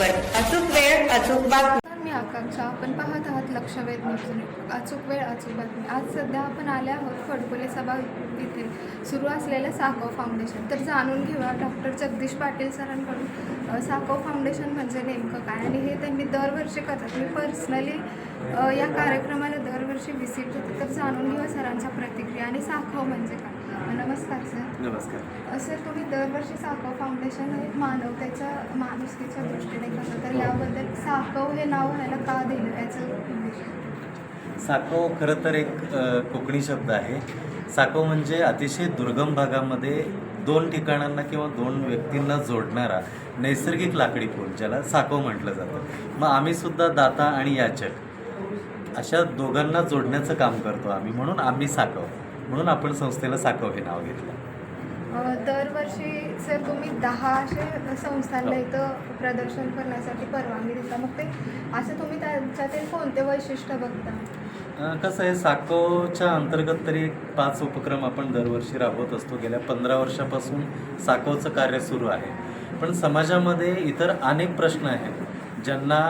Edward. Asuk there, asuk back. मी आकांक्षा आपण पाहत आहात लक्षवेध न्यूज. अचूक वेळ अचूक बातमी. आज सध्या आपण आले आहोत फडकोले सभा इथे. सुरू असलेलं साकव फाउंडेशन. तर जाणून घेऊया डॉक्टर जगदीश पाटील सरांकडून. साकव फाउंडेशन म्हणजे नेमकं काय? आणि हे त्यांनी दरवर्षी करतात. मी पर्सनली या कार्यक्रमाला दरवर्षी व्हिजिट होते तर जाणून घेऊया सरांच्या प्रतिक्रिया. आणि साखव म्हणजे काय? नमस्कार सर. नमस्कार. सर तुम्ही दरवर्षी साकव फाउंडेशन मानवतेच्या माणुसकीच्या दृष्टीने करता. तर याबद्दल व्हायला का दिलं याचं खरं तर एक कोकणी शब्द आहे. साको म्हणजे अतिशय दुर्गम भागामध्ये दोन ठिकाणांना किंवा दोन व्यक्तींना जोडणारा नैसर्गिक लाकडी पूल ज्याला साको म्हटलं जातं. मग आम्ही सुद्धा दाता आणि याचक अशा दोघांना जोडण्याचं काम करतो आम्ही. म्हणून आम्ही साकव म्हणून आपण संस्थेला साकव हे नाव घेतलं. दरवर्षी सर तुम्ही दहा असे संस्थांना इथं प्रदर्शन करण्यासाठी परवानगी देता. मग ते असं तुम्ही त्याच्यातील कोणते वैशिष्ट्य बघता? कसं आहे साकोच्या अंतर्गत तरी पाच उपक्रम आपण दरवर्षी राबवत असतो. गेल्या पंधरा वर्षापासून साकोचं कार्य सुरू आहे. पण समाजामध्ये इतर अनेक प्रश्न आहेत. ज्यांना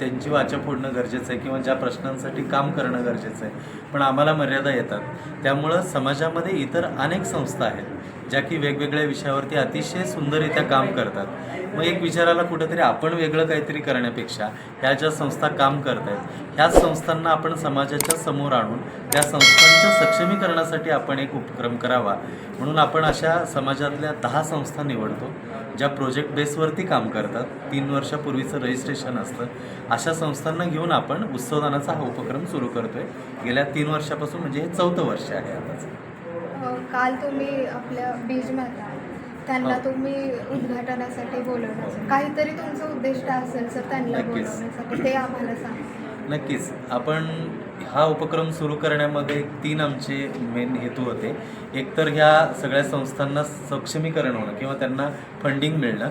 त्यांची वाचा फोडणं गरजेचं आहे किंवा ज्या प्रश्नांसाठी काम करणं गरजेचं आहे. पण आम्हाला मर्यादा येतात. त्यामुळं समाजामध्ये इतर अनेक संस्था आहेत ज्या की वेगवेगळ्या विषयावरती अतिशय सुंदररित्या काम करतात. मग एक विचाराला कुठंतरी आपण वेगळं काहीतरी करण्यापेक्षा ह्या ज्या संस्था काम करत आहेत ह्या संस्थांना आपण समाजाच्या समोर आणून त्या संस्थांच्या सक्षमीकरणासाठी आपण एक उपक्रम करावा. म्हणून आपण अशा समाजातल्या दहा संस्था निवडतो ज्या प्रोजेक्ट बेसवरती काम करतात. तीन वर्षापूर्वीचं रजिस्ट्रेशन असतं. अशा संस्थांना घेऊन आपण उत्सवदानाचा हा उपक्रम सुरू करतोय गेल्या तीन वर्षापासून म्हणजे हे चौथं वर्ष आहे आताचं अ, काल तुम्ही आपल्या बीज माता त्यांना. तुम्ही उद्घाटनासाठी बोलवण्याचं काहीतरी तुमचं उद्दिष्ट असेल सर त्यांना. बोलवण्यासाठी ते आम्हाला सांगा नक्कीच. आपण हा उपक्रम सुरू करण्यामध्ये तीन आमचे मेन हेतू होते. एकतर ह्या सगळ्या संस्थांना सक्षमीकरण होणं किंवा त्यांना फंडिंग मिळणं.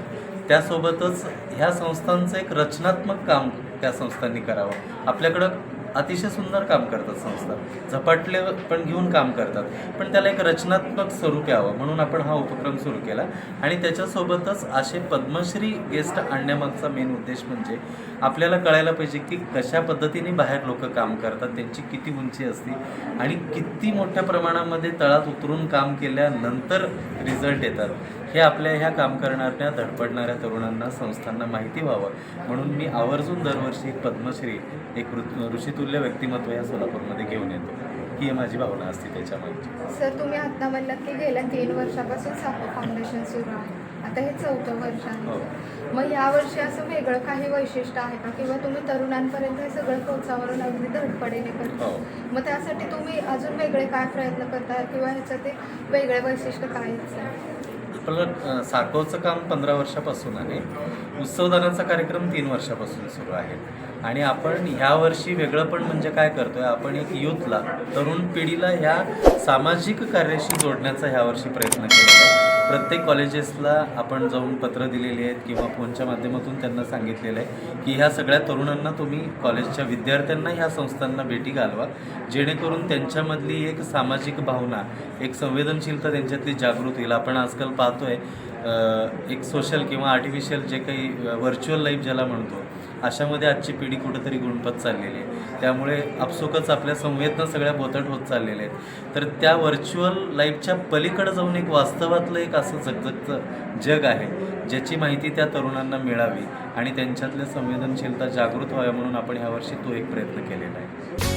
त्यासोबतच ह्या संस्थांचं एक रचनात्मक काम त्या संस्थांनी करावं. आपल्याकडं अतिशय सुंदर काम करतात संस्था. झपाटले पण घेऊन काम करतात. पण त्याला एक रचनात्मक स्वरूप यावं म्हणून आपण हा उपक्रम सुरू केला. आणि त्याच्यासोबतच असे पद्मश्री गेस्ट आणण्यामागचा मेन उद्देश म्हणजे आपल्याला कळायला पाहिजे की कशा पद्धतीने बाहेर लोक काम करतात त्यांची किती उंची असते आणि किती मोठ्या प्रमाणामध्ये तळात उतरून काम केल्यानंतर रिझल्ट येतात. हे आपल्या ह्या काम करणाऱ्या धडपडणाऱ्या तरुणांना संस्थांना माहिती व्हावं. म्हणून मी आवर्जून दरवर्षी एक पद्मश्री एक ऋषितुल्य व्यक्तिमत्व या सोलापूरमध्ये घेऊन येतो. ही माझी भावना असते त्याच्यामागची सर तुम्ही आता म्हणलात की गेल्या तीन वर्षापासून साखर फाउंडेशन सुरू आहे. आता हे चौथं वर्ष हो. आहे मग या वर्षी असं वेगळं काही वैशिष्ट्य आहे का? किंवा तुम्ही तरुणांपर्यंत हे सगळं पोहोचावरून अगदी धडपडीने करता? हो. मग त्यासाठी तुम्ही अजून वेगळे काय प्रयत्न करता? किंवा ह्याचं ते वेगळे वैशिष्ट्य काय आपलं अ, काम पंधरा वर्षापासून आहे. उत्सवदानाचा कार्यक्रम तीन वर्षापासून सुरू आहे. आणि आपण ह्या वर्षी वेगळं पण म्हणजे काय करतोय आपण एक यूथला तरुण पिढीला ह्या सामाजिक कार्याशी जोडण्याचा ह्या वर्षी प्रयत्न केला आहे. प्रत्येक कॉलेजेसला आपण जाऊन पत्र दिलेली आहेत किंवा फोनच्या माध्यमातून त्यांना सांगितलेलं आहे की ह्या सगळ्या तरुणांना तुम्ही कॉलेजच्या विद्यार्थ्यांना ह्या संस्थांना भेटी घालवा जेणेकरून त्यांच्यामधली एक सामाजिक भावना एक संवेदनशीलता त्यांच्यातली जागृत होईल. आपण आजकाल पाहतोय आहे एक सोशल किंवा आर्टिफिशियल जे काही व्हर्च्युअल लाईफ ज्याला म्हणतो अशामध्ये आजची पिढी कुठंतरी गुणपत चाललेली आहे. त्यामुळे आपसुकच आपल्या संवेदना सगळ्या बोतट होत चाललेल्या आहेत. तर त्या व्हर्च्युअल लाईफच्या पलीकडे जाऊन एक वास्तवातलं एक असं जगजगचं जग आहे ज्याची माहिती त्या तरुणांना मिळावी आणि त्यांच्यातल्या संवेदनशीलता जागृत व्हाव्या म्हणून आपण ह्यावर्षी तो एक प्रयत्न केलेला आहे.